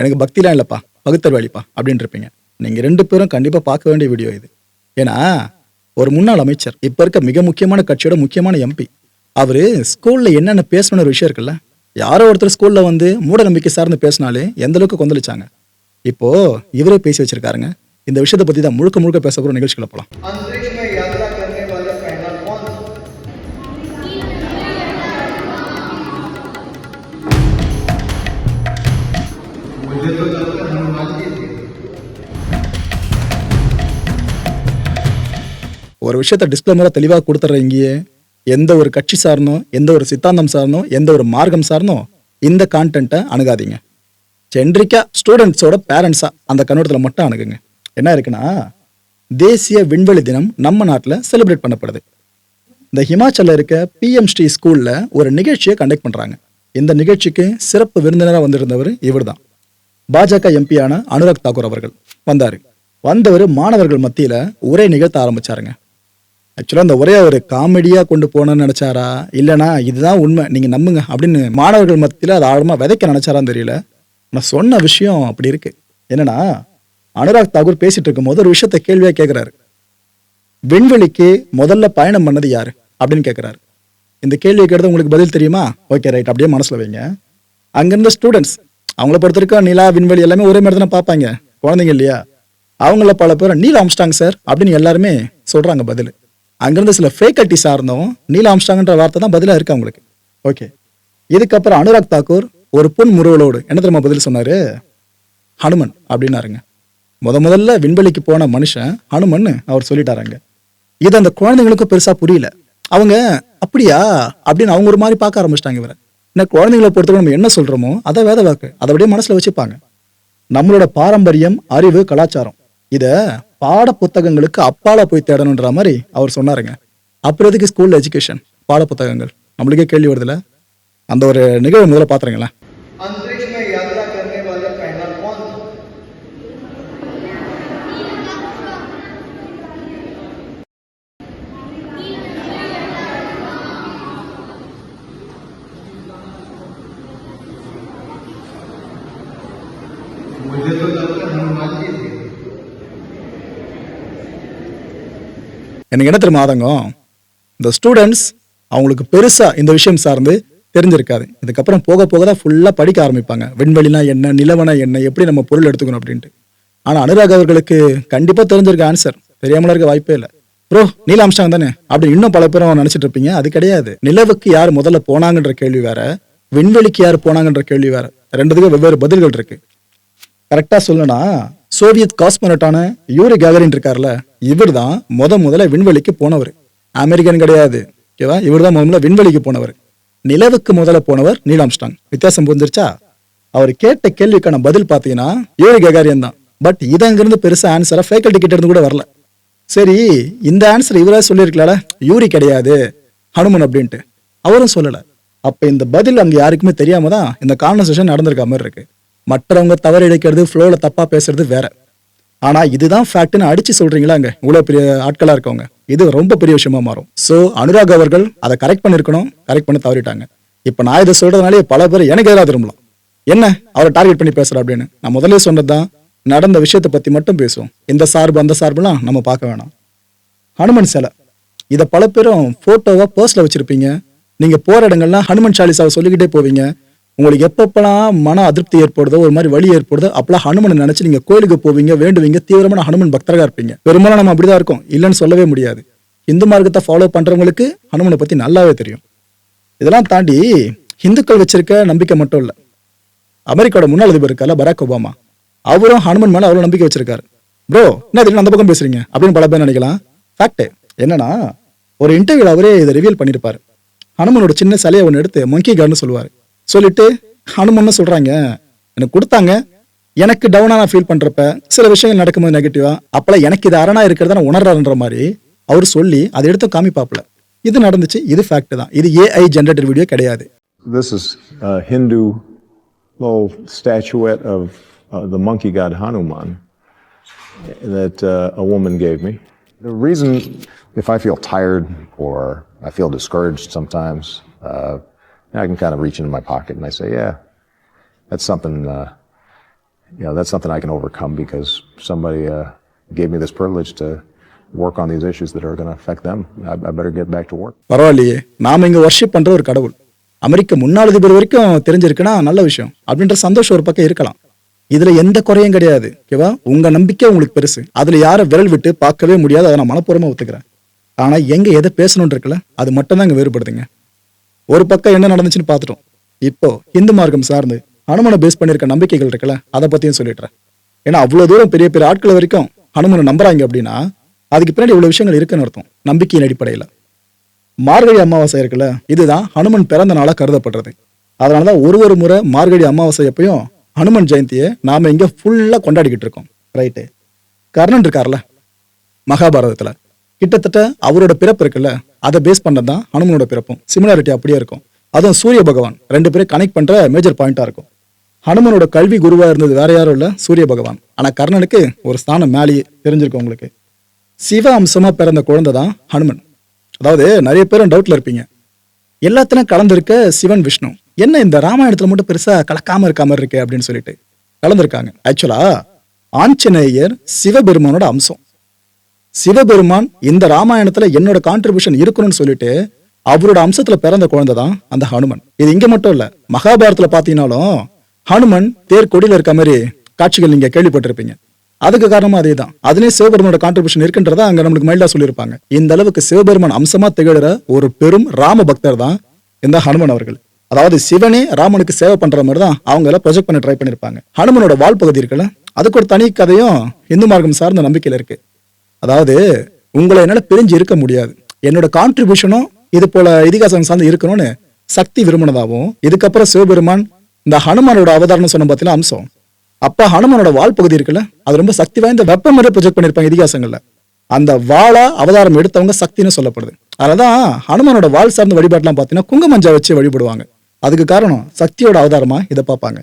எனக்கு பக்திலாம் இல்லைப்பா பகுத்தறிவாளிப்பா அப்படின்னு இருப்பீங்க நீங்கள் ரெண்டு பேரும் கண்டிப்பாக பார்க்க வேண்டிய வீடியோ இது. ஏன்னா ஒரு முன்னாள் அமைச்சர் இப்போ இருக்க மிக முக்கியமான கட்சியோட முக்கியமான எம்பி அவர் ஸ்கூல்ல என்னென்ன பேசணும்னு ஒரு விஷயம் இருக்குல்ல யாரோ ஒருத்தர் ஸ்கூலில் வந்து மூட நம்பிக்கை சார்ந்து பேசினாலே எந்த அளவுக்கு கொந்தளிச்சாங்க. இப்போது இவரே பேசி வச்சிருக்காருங்க. இந்த விஷயத்தை பற்றி தான் முழுக்க முழுக்க பேச நிகழ்ச்சிகளை போலாம். ஒரு விஷயத்த டிஸ்க்ளைமராக தெளிவாக கொடுத்துட்றேன் இங்கேயே எந்த ஒரு கட்சி சார்னோ எந்த ஒரு சித்தாந்தம் சார்னோ எந்த ஒரு மார்க்கம் சார்னோ இந்த கான்டென்ட்டை அணுகாதீங்க. ஜென்ரிக்கா ஸ்டூடெண்ட்ஸோட பேரண்ட்ஸாக அந்த கண்ணோட்டத்தில் மட்டும் அணுகுங்க. என்ன இருக்குன்னா தேசிய விண்வெளி தினம் நம்ம நாட்டில் செலிப்ரேட் பண்ணப்படுது. இந்த ஹிமாச்சலில் இருக்க பிஎம் ஸ்ரீ ஒரு நிகழ்ச்சியை கண்டக்ட் பண்ணுறாங்க இந்த நிகழ்ச்சிக்கு சிறப்பு விருந்தினராக வந்திருந்தவர் இவர்தான். பாஜக எம்பியான அனுராக் தாக்கூர் அவர்கள் வந்தார். வந்தவர் மாணவர்கள் மத்தியில் உரை நிகழ்த்த ஆரம்பிச்சாருங்க. ஆக்சுவலாக அந்த ஒரே ஒரு காமெடியாக கொண்டு போகணும்னு நினச்சாரா? இல்லைனா இதுதான் உண்மை. நீங்கள் நம்புங்க அப்படின்னு மாணவர்கள் மத்தியில் அதை ஆழமாக விதைக்க நினச்சாரான்னு தெரியல. நான் சொன்ன விஷயம் அப்படி இருக்குது என்னன்னா அனுராக் தாகூர் பேசிட்டு இருக்கும்போது ஒரு விஷயத்த கேள்வியாக கேட்குறாரு விண்வெளிக்கு முதல்ல பயணம் பண்ணது யார்? அப்படின்னு கேட்குறாரு இந்த கேள்வியை கேட்டது உங்களுக்கு பதில் தெரியுமா? ஓகே ரைட் அப்படியே மனசில் வைங்க. அங்கேருந்த ஸ்டூடெண்ட்ஸ் அவங்கள பொறுத்த வரைக்கும் நிலா விண்வெளி எல்லாமே ஒரே மாதிரி தானே பார்ப்பாங்க. குழந்தைங்க இல்லையா? அவங்கள பல பேர் நீல் ஆம்ஸ்டாங் சார் அப்படின்னு எல்லாருமே சொல்கிறாங்க பதில். அங்கிருந்து சில ஃபேக்கல்ட்டி சார்ந்தவும் நீல் ஆம்ஸ்டாங்கன்ற வார்த்தை தான் பதிலாக இருக்கு அவங்களுக்கு. ஓகே இதுக்கப்புறம் அனுராக் தாக்கூர் ஒரு புன் முறுவலோடு என்ன தெரியுமா பதில் சொன்னார்? ஹனுமன் அப்படின்னாருங்க. முத முதல்ல விண்வெளிக்கு போன மனுஷன் ஹனுமன் அவர் சொல்லிட்டாராங்க. இது அந்த குழந்தைங்களுக்கும் பெருசாக புரியல. அவங்க அப்படியா? அப்படின்னு அவங்க ஒரு மாதிரி பார்க்க ஆரம்பிச்சிட்டாங்க இவரை. என்ன குழந்தைங்களை பொறுத்தவரை நம்ம என்ன சொல்கிறோமோ அதை வேத வாக்கு அதை அப்படியே மனசில் வச்சுப்பாங்க. நம்மளோட பாரம்பரியம் அறிவு கலாச்சாரம். இதை பாட புத்தகங்களுக்கு அப்பால போய் தேடணுன்ற மாதிரி அவர் சொன்னாருங்க. அப்புறம் எதுக்கு ஸ்கூல்ல எஜுகேஷன் பாட புத்தகங்கள் நம்மளுக்கே கேள்வி வருதுல அந்த ஒரு நிகழ்வு முதல்ல பாத்துறீங்களா? எனக்கு என்ன தெரியுமா ஆதங்கம்? இந்த ஸ்டூடெண்ட்ஸ் அவங்களுக்கு பெருசாக இந்த விஷயம் சார்ந்து தெரிஞ்சிருக்காது. இதுக்கப்புறம் போக போக தான் ஃபுல்லாக படிக்க ஆரம்பிப்பாங்க. விண்வெளினா என்ன நிலவனா என்ன எப்படி நம்ம பொருள் எடுத்துக்கணும் அப்படின்ட்டு. ஆனால் அனுராக் அவர்களுக்கு கண்டிப்பாக தெரிஞ்சிருக்க ஆன்சர் தெரியாமல இருக்க வாய்ப்பே இல்லை. ப்ரோ நீல அம்ஸ்டாங் தானே? அப்படி இன்னும் பல பேரும் நினச்சிட்டு இருப்பீங்க. அது கிடையாது. நிலவுக்கு யார் முதல்ல போனாங்கன்ற கேள்வி வேற. விண்வெளிக்கு யார் போனாங்கன்ற கேள்வி வேற. ரெண்டுத்துக்கும் வெவ்வேறு பதில்கள் இருக்கு. கரெக்டாக சொல்லணும்னா சோவியத் காஸ்மோனட்டான யூரி கேகரின் இருக்கார்ல இவர் தான் முத முதல்ல விண்வெளிக்கு போனவர். அமெரிக்கன் கிடையாது. ஓகேவா? இவர் தான் முதல்ல விண்வெளிக்கு போனவர். நிலவுக்கு முதல்ல போனவர் நீலாம்ஸ்டாங் வித்தியாசம் புரிஞ்சிருச்சா? அவர் கேட்ட கேள்விக்கான பதில் பார்த்தீங்கன்னா யூரி கேகாரியன் தான். பட் இது அங்கிருந்து பெருசாக ஆன்சரா ஃபேக்கல்டி கிட்ட இருந்து கூட வரல. சரி இந்த ஆன்சர் இவரா சொல்லியிருக்கலாம்ல யூரி கிடையாது ஹனுமன் அப்படின்ட்டு. அவரும் சொல்லலை. அப்போ இந்த பதில் அங்கே யாருக்குமே தெரியாம தான் இந்த கான்வர்சேஷன் நடந்திருக்க மாதிரி இருக்குது மற்றவங்க தவறு இழைக்கிறது ஃப்ளோவில் தப்பாக பேசுறது வேற. ஆனால் இதுதான் ஃபேக்ட்னு அடிச்சு சொல்றீங்களாங்க இவ்வளோ பெரிய ஆட்களாக இருக்கவங்க. இது ரொம்ப பெரிய விஷயமா மாறும். ஸோ அனுராக் அவர்கள் அதை கரெக்ட் பண்ணிருக்கணும் கரெக்ட் பண்ண தவறிட்டாங்க. இப்போ நான் இதை சொல்றதுனாலே பல பேர் எனக்கு எதிராக திரும்பலாம். என்ன? அவரை டார்கெட் பண்ணி பேசுற அப்படின்னு. நான் முதல்ல சொன்னதுதான் நடந்த விஷயத்தை பற்றி மட்டும் பேசுவோம். இந்த சார்பு அந்த சார்புலாம் நம்ம பார்க்க வேணாம். ஹனுமன் சிலை. இதை பல பேரும் ஃபோட்டோவாக பர்ஸில் வச்சுருப்பீங்க. நீங்கள் போகிற இடங்கள்லாம் ஹனுமன் சாலிசாவை சொல்லிக்கிட்டே போவீங்க. உங்களுக்கு எப்பப்பெல்லாம் மன அதிருப்தி ஏற்படுதோ ஒரு மாதிரி வழி ஏற்படுதோ அப்பெல்லாம் ஹனுமனை நினைச்சு நீங்க கோயிலுக்கு போவீங்க வேண்டுவீங்க தீவிரமான ஹனுமன் பக்தராக இருப்பீங்க. பெரும்பாலும் நம்ம அப்படிதான் இருக்கோம். இல்லைன்னு சொல்லவே முடியாது. இந்து மார்க்கத்தை ஃபாலோ பண்றவங்களுக்கு ஹனுமனை பத்தி நல்லாவே தெரியும். இதெல்லாம் தாண்டி இந்துக்கள் வச்சிருக்க நம்பிக்கை மட்டும் இல்லை. அமெரிக்காவோட முன்னாள் அதிபர் இருக்கார்ல பராக் ஒபாமா. அவரும் ஹனுமன் மேல அவ்வளவு நம்பிக்கை வச்சிருக்காரு. ப்ரோ என்ன திடீர்னு அந்த பக்கம் பேசுறீங்க? அப்படின்னு பல பேர் நினைக்கலாம். ஃபேக்ட் என்னன்னா ஒரு இன்டர்வியூல அவரே இதை ரிவீல் பண்ணியிருப்பாரு ஹனுமனோட சின்ன சிலையை ஒன்று எடுத்து மங்கி கார்டுன்னு சொல்லுவாரு. சொல்லிட்டு ஹனுமன்னு சொல்றாங்க. எனக்கு கொடுத்தாங்க. எனக்கு டவுனாக நான் ஃபீல் பண்ணுறப்ப சில விஷயங்கள் நடக்கும்போது நெகட்டிவாக அப்பெல்லாம் எனக்கு இது அரணாக இருக்கிறத நான் உணர்றாருன்ற மாதிரி அவர் சொல்லி அதை எடுத்து காமிப்பாப்புல. இது நடந்துச்சு இது ஃபேக்ட் தான். இது ஏஐ ஜென்ரேட்டட் வீடியோ கிடையாது. This is a Hindu little statuette of uh, the monkey god Hanuman that uh, a woman gave me. The reason, if I feel tired or I feel discouraged sometimes, uh, I can kind of reach into my pocket and I say, yeah, that's something, uh, you know, that's something I can overcome because somebody uh, gave me this privilege to work on these issues that are going to affect them. I, I better get back to work. பரவாயில்லையே. நாம இங்க worship பண்ற ஒரு கடவுள். அமெரிக்க முன்னாள் அதிபர் வரைக்கும் தெரிஞ்சிருக்குன்னா நல்ல விஷயம். அப்படின்ற சந்தோஷம் ஒரு பக்கம் இருக்கலாம். இதுல எந்த குறையும் கிடையாது. ஓகேவா உங்க நம்பிக்கை உங்களுக்கு பெருசு. அதுல யாரை விரல் விட்டு பார்க்கவே முடியாது. அதை நான் மனப்பூர்வமா ஒத்துக்கிறேன். ஆனா எங்க எதை பேசணும்னு இருக்குல்ல அது மட்டும் தான் இங்க வேறுபடுதுங்க. ஒரு பக்கம் என்ன நடந்துச்சுன்னு பார்த்துட்டோம். இப்போ இந்து மார்க்கம் சார்ந்து ஹனுமனை பேஸ் பண்ணியிருக்க நம்பிக்கைகள் இருக்குல்ல அதை பத்தியும் சொல்லிடுறேன். ஏன்னா அவ்வளோ தூரம் பெரிய பெரிய ஆட்கள் வரைக்கும் ஹனுமனை நம்புறாங்க அப்படின்னா அதுக்கு பின்னாடி இவ்வளோ விஷயங்கள் இருக்குன்னு அர்த்தம் நம்பிக்கையின் அடிப்படையில். மார்கழி அமாவாசை இருக்குல்ல இதுதான் ஹனுமன் பிறந்த நாளாக கருதப்படுறது. அதனால தான் ஒரு ஒரு முறை மார்கழி அமாவாசை அப்பயும் ஹனுமன் ஜெயந்தியை நாம இங்கே ஃபுல்லாக கொண்டாடிக்கிட்டு இருக்கோம். ரைட்டு கர்ணன் இருக்கார்ல மகாபாரதத்தில். கிட்டத்தட்ட அவரோட பிறப்பு இருக்குல்ல அதை பேஸ் பண்ணது தான் ஹனுமனோட பிறப்பும். சிமிலாரிட்டி அப்படியே இருக்கும். அதுவும் சூரிய பகவான். ரெண்டு பேரும் கனெக்ட் பண்ற மேஜர் பாயிண்டா இருக்கும். ஹனுமனோட கல்வி குருவா இருந்தது வேற யாரும் இல்ல சூரிய பகவான். ஆனா கர்ணனுக்கு ஒரு ஸ்தானம் மேலேயே தெரிஞ்சிருக்கும் உங்களுக்கு. சிவ அம்சமா பிறந்த குழந்தை தான் ஹனுமன். அதாவது நிறைய பேரும் டவுட்ல இருப்பீங்க. எல்லாத்திலும் கலந்திருக்க சிவன் விஷ்ணு. என்ன இந்த ராமாயணத்துல மட்டும் பெருசா கலக்காம மாதிரி இருக்கு அப்படின்னு சொல்லிட்டு கலந்திருக்காங்க. ஆக்சுவலா ஆஞ்சநேயர் சிவபெருமானோட அம்சம். சிவபெருமான் இந்த ராமாயணத்துல என்னோட கான்ட்ரிபியூஷன் இருக்கணும்னு சொல்லிட்டு அவரோட அம்சத்துல பிறந்த குழந்தை தான் அந்த ஹனுமன். இது இங்க மட்டும் இல்ல மகாபாரத்துல பாத்தீங்கன்னாலும் ஹனுமன் தேர் கொடியில இருக்க மாதிரி காட்சிகள் நீங்க கேள்விப்பட்டிருப்பீங்க. அதுக்கு காரணமா அதே தான் அதுலயும் சிவபெருமனோட கான்ட்ரிபியூஷன் இருக்குன்றத அங்க நம்மளுக்கு மைல்டா சொல்லியிருப்பாங்க. இந்த அளவுக்கு சிவபெருமான் அம்சமா திகழற ஒரு பெரும் ராம பக்தர் தான் இந்த ஹனுமன் அவர்கள். அதாவது சிவனே ராமனுக்கு சேவை பண்ற மாதிரி தான் அவங்க எல்லாம் ப்ரொஜெக்ட் பண்ண ட்ரை பண்ணிருப்பாங்க. ஹனுமனோட வாழ் பகுதி இருக்குல்ல அதுக்கு ஒரு தனி கதையும் இந்து மார்க்கம் சார்ந்த நம்பிக்கையில இருக்கு. அதாவது உங்களை என்னால் பிரிஞ்சு இருக்க முடியாது. என்னோட கான்ட்ரிபியூஷனும் இது போல இதிகாசம் சார்ந்து இருக்கணும்னு சக்தி விரும்பினதாகவும் இதுக்கப்புறம் சிவபெருமான் இந்த ஹனுமானோட அவதாரணம் சொன்ன பார்த்தீங்கன்னா அம்சம். அப்பா ஹனுமானோட வால் பகுதி இருக்குல்ல அது ரொம்ப சக்தி வாய்ந்த வெப்ப முறை ப்ரொஜெக்ட் பண்ணியிருப்பாங்க இதிகாசங்கள்ல. அந்த வாழா அவதாரம் எடுத்தவங்க சக்தின்னு சொல்லப்படுது. அதனாலதான் ஹனுமானோட வால் சார்ந்த வழிபாட்டுலாம் பார்த்தீங்கன்னா குங்குமஞ்சா வச்சு வழிபடுவாங்க. அதுக்கு காரணம் சக்தியோட அவதாரமா இதை பார்ப்பாங்க.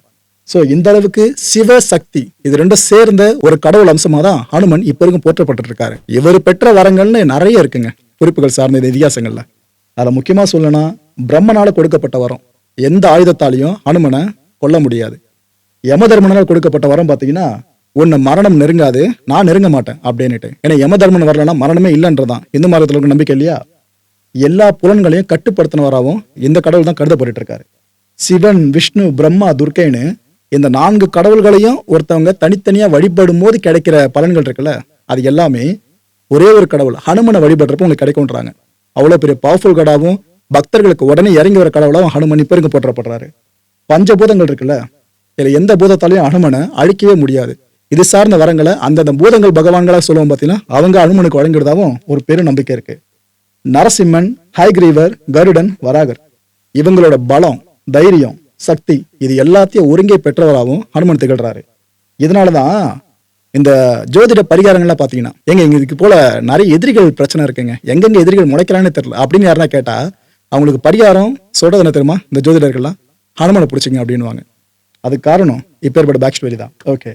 சோ இந்த அளவுக்கு சிவ சக்தி இது ரெண்டும் சேர்ந்த ஒரு கடவுள் அம்சமா தான் ஹனுமன் இப்ப இருக்கும் போற்றப்பட்டு இருக்காரு இவர் பெற்ற வரங்கள்னு நிறைய இருக்குங்க குறிப்புகள் சார்ந்த இந்த இதிகாசங்கள்ல. அதில் முக்கியமா சொல்லணும்னா பிரம்மனால கொடுக்கப்பட்ட வரம். எந்த ஆயுதத்தாலையும் ஹனுமனை கொல்ல முடியாது. யமதர்மனால் கொடுக்கப்பட்ட வரம் பாத்தீங்கன்னா உன்னை மரணம் நெருங்காது நான் நெருங்க மாட்டேன் அப்படின்னுட்டு. ஏன்னா யமதர்மன் வரலன்னா மரணமே இல்லைன்றதான். இந்து மதத்துல இருக்க நம்பிக்கை இல்லையா? எல்லா புலன்களையும் கட்டுப்படுத்தினவராகவும் இந்த கடவுள் தான் கருதப்பட்டு இருக்காரு சிவன் விஷ்ணு பிரம்மா துர்க்கைன்னு இந்த நான்கு கடவுள்களையும் ஒருத்தவங்க தனித்தனியா வழிபடும் போது கிடைக்கிற பலன்கள் இருக்குல்ல அது எல்லாமே ஒரே ஒரு கடவுள் ஹனுமனை வழிபடுறப்ப உங்களுக்கு கிடைக்கும்ன்றாங்க. அவ்வளோ பெரிய பவர்ஃபுல் கடாவும் பக்தர்களுக்கு உடனே இறங்கி வர கடவுளாகவும் ஹனுமன் இப்போ இருக்கு போற்றப்படுறாரு. பஞ்சபூதங்கள் இருக்குல்ல இதில் எந்த பூதத்தாலையும் ஹனுமனை அழிக்கவே முடியாது. இது சார்ந்த வரங்களை அந்தந்த பூதங்கள் பகவான்களாக சொல்லுவோம் பார்த்தீங்கன்னா அவங்க ஹனுமனுக்கு வழங்குறதாகவும் ஒரு பெரும் நம்பிக்கை இருக்கு. நரசிம்மன் ஹைகிரீவர் கருடன் வராகர் இவங்களோட பலம் தைரியம் சக்தி. இது எல்லாத்தையும் ஒருங்கே பெற்றவராகவும் ஹனுமன் திகழ்றாரு. இதனாலதான் இந்த ஜோதிட பரிகாரங்கள்லாம் பார்த்தீங்கன்னா எங்க இங்க இதுக்கு போல நிறைய எதிரிகள் பிரச்சனை இருக்குங்க. எங்கெங்க எதிரிகள் முளைக்கிறான்னு தெரியல. அப்படின்னு யாருன்னா கேட்டா அவங்களுக்கு பரிகாரம் சொல்றது என்ன தெரியுமா? இந்த ஜோதிடர்கள்லாம் ஹனுமனை பிடிச்சிங்க அப்படின்னுவாங்க. அதுக்கு காரணம் இப்பேற்பட்ட பேக் ஸ்டோரி தான். ஓகே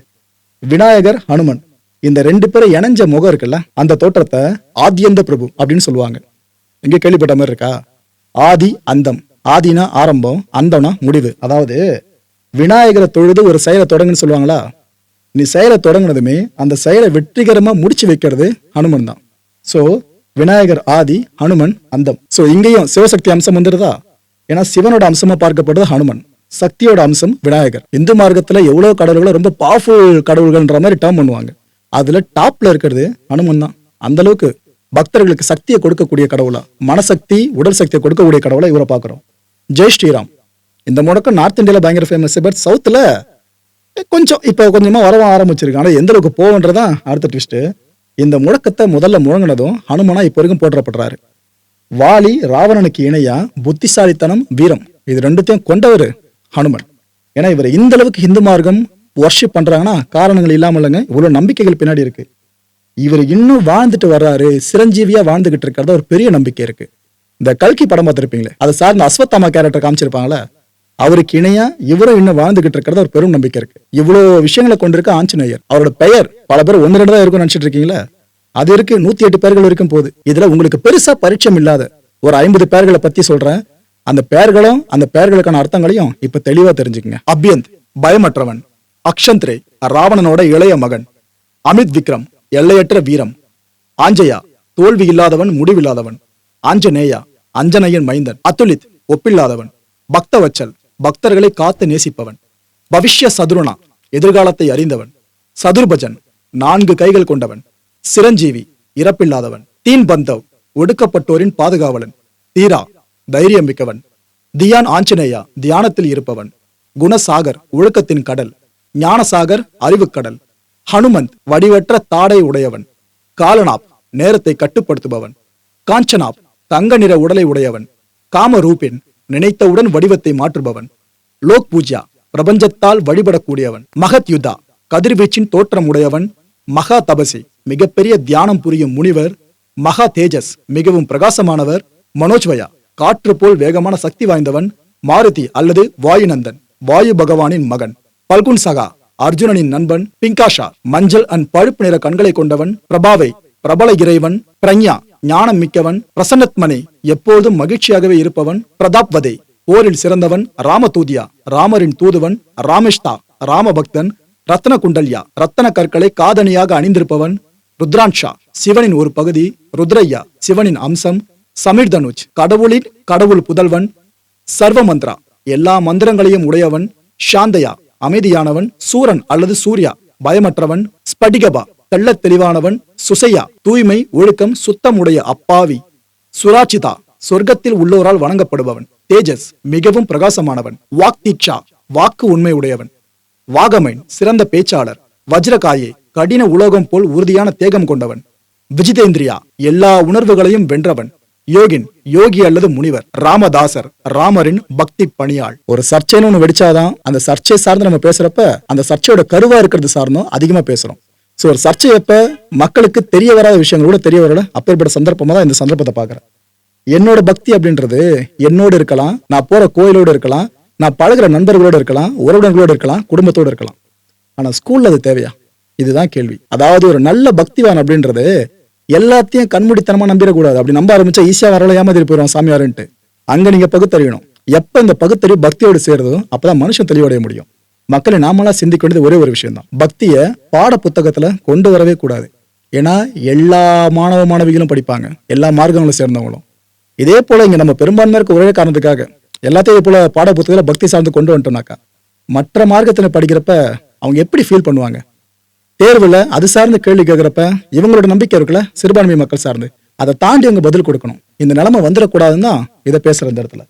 விநாயகர் ஹனுமன் இந்த ரெண்டு பேரும் இணைஞ்ச முகம் இருக்குல்ல அந்த தோற்றத்தை ஆதியந்த பிரபு அப்படின்னு சொல்லுவாங்க. இங்கே கேள்விப்பட்ட மாதிரி இருக்கா? ஆதி அந்தம். ஆதினா ஆரம்பம் அந்தம்னா முடிவு. அதாவது விநாயகரை தொழுது ஒரு செயலை தொடங்குன்னு சொல்லுவாங்களா? நீ செயலை தொடங்குனதுமே அந்த செயலை வெற்றிகரமாக முடிச்சு வைக்கிறது ஹனுமன் தான். ஸோ விநாயகர் ஆதி ஹனுமன் அந்தம். ஸோ இங்கேயும் சிவசக்தி அம்சம் வந்துடுதா? ஏன்னா சிவனோட அம்சமாக பார்க்கப்படுறது ஹனுமன். சக்தியோட அம்சம் விநாயகர். இந்து மார்க்கத்தில் எவ்வளோ கடவுள்களோ ரொம்ப பவர்ஃபுல் கடவுள்கள்ன்ற மாதிரி டேர்ம் பண்ணுவாங்க. அதில் டாப்பில் இருக்கிறது ஹனுமன் தான். அந்த அளவுக்கு பக்தர்களுக்கு சக்தியை கொடுக்கக்கூடிய கடவுளா? மனசக்தி உடல் சக்தியை கொடுக்கக்கூடிய கடவுளா இவரை பார்க்குறோம். ஜெய் ஸ்ரீராம். இந்த முடக்கம் நார்த் இந்தியாவில் பயங்கர ஃபேமஸ் பட் சவுத்தில் கொஞ்சம் இப்போ கொஞ்சமாக வரவும் ஆரம்பிச்சிருக்கு. ஆனால் எந்த அளவுக்கு போகுன்றதான் அடுத்த ட்விஸ்ட்டு இந்த முழக்கத்தை முதல்ல முழங்கினதும் ஹனுமனா இப்போ வரைக்கும் போற்றப்படுறாரு. வாலி ராவணனுக்கு இணையா புத்திசாலித்தனம் வீரம். இது ரெண்டுத்தையும் கொண்டவர் ஹனுமன். ஏன்னா இவர் இந்த அளவுக்கு இந்து மார்க்கம் ஒர்ஷிப் பண்றாங்கன்னா காரணங்கள் இல்லாமல் இல்லைங்க இவ்வளோ நம்பிக்கைகள் பின்னாடி இருக்கு. இவர் இன்னும் வாழ்ந்துட்டு வர்றாரு சிரஞ்சீவியா வாழ்ந்துகிட்டு இருக்கிறத ஒரு பெரிய நம்பிக்கை இருக்கு. இந்த கல்கி படம் பார்த்திருப்பீங்களே அதை சார்ந்த அஸ்வத்தாமா கேரக்டர் காமிச்சிருப்பாங்களே அவருக்கு இணையா இவரும் இன்னும் வாழ்ந்துகிட்டு இருக்கிறத ஒரு பெரும் நம்பிக்கை இருக்கு. இவ்வளவு விஷயங்களை கொண்டிருக்க ஆஞ்சநேயர் அவரோட பெயர் பல பேர் ஒன்று ரெண்டு தான் நினைச்சிட்டு இருக்கீங்களா? அது இருக்கு நூத்தி எட்டு பேர்கள் இருக்கும் போகுது இதுல உங்களுக்கு பெருசா பரிச்சயம் இல்லாத ஒரு ஐம்பது பேர்களை பத்தி சொல்றேன். அந்த பெயர்களும் அந்த பெயர்களுக்கான அர்த்தங்களையும் இப்ப தெளிவா தெரிஞ்சுக்கங்க. அபியந்த் பயமற்றவன். அக்ஷந்த்ரே ராவணனோட இளைய மகன். அமித் விக்ரம் எல்லையற்ற வீரம். ஆஞ்சயா தோல்வி இல்லாதவன் முடிவில்லாதவன். ஆஞ்சநேயா அஞ்சனையன் மைந்தன் அத்துலித் ஒப்பில்லாதவன் பக்தவச்சல் பக்தர்களை காத்து நேசிப்பவன் பவிஷ்ய சதுருணா எதிர்காலத்தை அறிந்தவன் சதுர்பஜன் நான்கு கைகள் கொண்டவன் சிரஞ்சீவி இறப்பில்லாதவன் தீன் பந்தவ் ஒடுக்கப்பட்டோரின் பாதுகாவலன் தீரா தைரியம் மிக்கவன் தியான் ஆஞ்சநேயா தியானத்தில் இருப்பவன் குணசாகர் ஒழுக்கத்தின் கடல் ஞானசாகர் அறிவுக்கடல் ஹனுமந்த் வடிவற்ற தாடை உடையவன் காலனாப் நேரத்தை கட்டுப்படுத்துபவன் காஞ்சனாப் தங்க நிற உடலை உடையவன் காமரூபின் நினைத்தவுடன் வடிவத்தை மாற்றுபவன் லோக் பூஜா பிரபஞ்சத்தால் வழிபடக்கூடியவன் மகத் யுதா கதிர்வீச்சின் தோற்றம் உடையவன் மகா தபசி மிகப்பெரிய தியானம் புரியும் முனிவர் மகா தேஜஸ் மிகவும் பிரகாசமானவர் மனோஜ்வயா காற்று போல் வேகமான சக்தி வாய்ந்தவன் மாருதி அல்லது வாயுநந்தன் வாயு பகவானின் மகன் பல்குன் சகா அர்ஜுனனின் நண்பன் பிங்காஷா மஞ்சள் அண்ட் பழுப்பு நிற கண்களை கொண்டவன் பிரபாவை பிரபல இறைவன் பிரஞ்யா ஞானம் மிக்கவன் பிரசன்னத்மனை எப்போதும் மகிழ்ச்சியாகவே இருப்பவன் பிரதாப்வதே போரில் சிறந்தவன் ராமதூதியா ராமரின் தூதுவன் ராமேஷ்தா ராமபக்தன் ரத்ன குண்டல்யா ரத்தன கற்களை காதணியாக அணிந்திருப்பவன் ருத்ரான்ஷா சிவனின் ஒரு பகுதி ருத்ரையா சிவனின் அம்சம் சமீர் தனுஜ். கடவுளின் கடவுள் புதல்வன் சர்வமந்திரா. எல்லா மந்திரங்களையும் உடையவன் சாந்தயா அமைதியானவன் சூரன் அல்லது சூர்யா பயமற்றவன் ஸ்படிகபா. தெள்ளத் தெளிவானவன் சுசையா. தூய்மை ஒழுக்கம் சுத்தம் உடைய அப்பாவி. சுராச்சிதா சொர்க்கத்தில் உள்ளோரால் வணங்கப்படுபவன். தேஜஸ் மிகவும் பிரகாசமானவன். வாக் தீட்சா வாக்கு உண்மை உடையவன் வாகமைன் சிறந்த பேச்சாளர். வஜ்ரகாயே கடின உலோகம் போல் உறுதியான தேகம் கொண்டவன். விஜிதேந்திரியா எல்லா உணர்வுகளையும் வென்றவன். யோகின் யோகி அல்லது முனிவர். ராமதாசர் ராமரின் பக்தி பணியாள். ஒரு சர்ச்சைன்னு ஒன்று வெடிச்சாதான் அந்த சர்ச்சை சார்ந்து நம்ம பேசுறப்ப அந்த சர்ச்சையோட கருவா இருக்கிறது சார்ந்தும் அதிகமா பேசுறோம். ஸோ ஒரு சர்ச்சை எப்ப மக்களுக்கு தெரிய வராத விஷயங்கள் கூட தெரிய வரல அப்பேற்பட்ட சந்தர்ப்பமாக தான் இந்த சந்தர்ப்பத்தை பார்க்குறேன். என்னோட பக்தி அப்படின்றது என்னோட இருக்கலாம் நான் போகிற கோயிலோட இருக்கலாம் நான் பழகுற நண்பர்களோட இருக்கலாம் உறவினர்களோட இருக்கலாம் குடும்பத்தோடு இருக்கலாம். ஆனால் ஸ்கூலில் அது தேவையா? இதுதான் கேள்வி. அதாவது ஒரு நல்ல பக்திவான் அப்படின்றது எல்லாத்தையும் கண்மூடித்தனமாக நம்பிடக்கூடாது. அப்படி நம்ப ஆரம்பிச்சா ஈஸியாக வரல ஏமாதிரி போயிடும் சாமியாருன்ட்டு. அங்கே நீங்கள் பகுத்தறியணும். எப்போ இந்த பகுத்தறிவு பக்தியோடு சேருதோ அப்பதான் மனுஷன் தெளிவடைய முடியும். மக்களை நாமளா சிந்திக்க வேண்டியது ஒரே ஒரு விஷயம் தான் பாட புத்தகத்துல கொண்டு வரவே கூடாது. ஏன்னா எல்லா மாணவ மாணவிகளும் படிப்பாங்க. எல்லா மார்க்கங்களும் சேர்ந்தவங்களும். இதே போல இங்க நம்ம பெரும்பான்மை இருக்க ஒரே காரணத்துக்காக எல்லாத்தையும் இதே போல பாட புத்தகத்தில் பக்தி சார்ந்து கொண்டு வந்துட்டோம்னாக்கா மற்ற மார்க்கத்தில் படிக்கிறப்ப அவங்க எப்படி ஃபீல் பண்ணுவாங்க? தேர்வில் அது சார்ந்த கேள்வி கேட்குறப்ப இவங்களோட நம்பிக்கை இருக்குல்ல? சிறுபான்மை மக்கள் சார்ந்து. அதை தாண்டி அவங்க பதில் கொடுக்கணும். இந்த நிலைமை வந்துடக்கூடாதுன்னு தான் இதை பேசுகிற இந்த இடத்துல.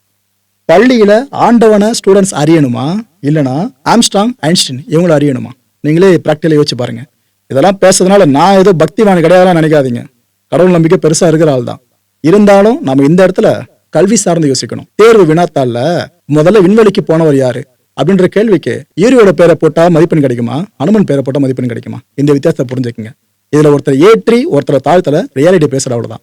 பள்ளியில ஆண்டவனை ஸ்டூடெண்ட்ஸ் அறியணுமா? இல்லனா ஆம்ஸ்டாங் ஐன்ஸ்டீன் இவங்கள அறியணுமா? நீங்களே ப்ராக்டிகலா யோசிச்சு பாருங்க. இதெல்லாம் பேசுறதுனால நான் ஏதோ பக்திவான் கிடையாதுலாம் நினைக்காதீங்க. கடவுள் நம்பிக்கை பெருசா இருக்கிற ஆள் தான். இருந்தாலும் நம்ம இந்த இடத்துல கல்வி சார்ந்து யோசிக்கணும். தேர்வு வினாத்தாள்ல முதல்ல விண்வெளிக்கு போனவர் யாரு? அப்படின்ற கேள்விக்கு ஈரியோட பேரை போட்டா மதிப்பெண் கிடைக்குமா? அனுமன் பேரை போட்டா மதிப்பெண் கிடைக்குமா? இந்த வித்தியாசத்தை புரிஞ்சுக்கங்க. இதுல ஒருத்தர் ஏற்றி ஒருத்தர் தாழ்த்தல ரியாலிட்டி பேசுற அவ்வளவுதான்